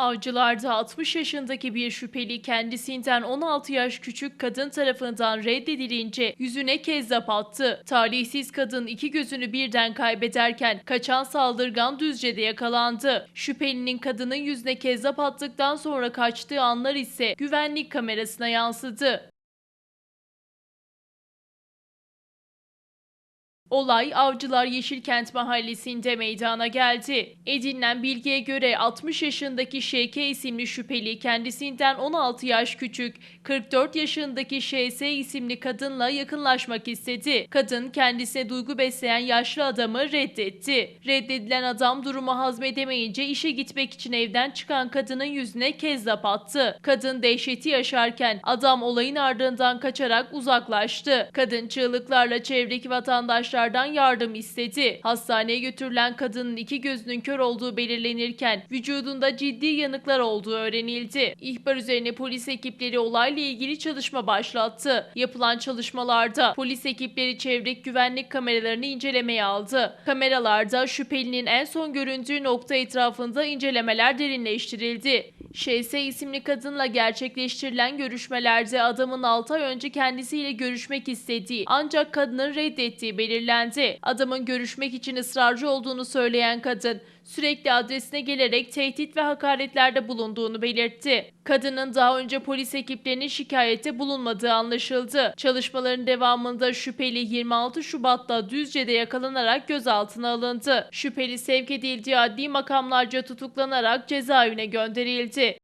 Avcılar'da 60 yaşındaki bir şüpheli kendisinden 16 yaş küçük kadın tarafından reddedilince yüzüne kezzap attı. Talihsiz kadın iki gözünü birden kaybederken kaçan saldırgan Düzce'de yakalandı. Şüphelinin kadının yüzüne kezzap attıktan sonra kaçtığı anlar ise güvenlik kamerasına yansıdı. Olay Avcılar Yeşilkent mahallesinde meydana geldi. Edinilen bilgiye göre 60 yaşındaki Şevke isimli şüpheli kendisinden 16 yaş küçük 44 yaşındaki ŞS isimli kadınla yakınlaşmak istedi. Kadın kendisine duygu besleyen yaşlı adamı reddetti. Reddedilen adam durumu hazmedemeyince işe gitmek için evden çıkan kadının yüzüne kezzap attı. Kadın dehşeti yaşarken adam olayın ardından kaçarak uzaklaştı. Kadın çığlıklarla çevredeki vatandaşlardan yardım istedi. Hastaneye götürülen kadının iki gözünün kör olduğu belirlenirken vücudunda ciddi yanıklar olduğu öğrenildi. İhbar üzerine polis ekipleri olayla ilgili çalışma başlattı. Yapılan çalışmalarda polis ekipleri çevre güvenlik kameralarını incelemeye aldı. Kameralarda şüphelinin en son göründüğü nokta etrafında incelemeler derinleştirildi. Şeyse isimli kadınla gerçekleştirilen görüşmelerde adamın 6 ay önce kendisiyle görüşmek istediği ancak kadının reddettiği belirlendi. Adamın görüşmek için ısrarcı olduğunu söyleyen kadın sürekli adresine gelerek tehdit ve hakaretlerde bulunduğunu belirtti. Kadının daha önce polis ekiplerinin şikayette bulunmadığı anlaşıldı. Çalışmaların devamında şüpheli 26 Şubat'ta Düzce'de yakalanarak gözaltına alındı. Şüpheli sevk edildiği adli makamlarca tutuklanarak cezaevine gönderildi.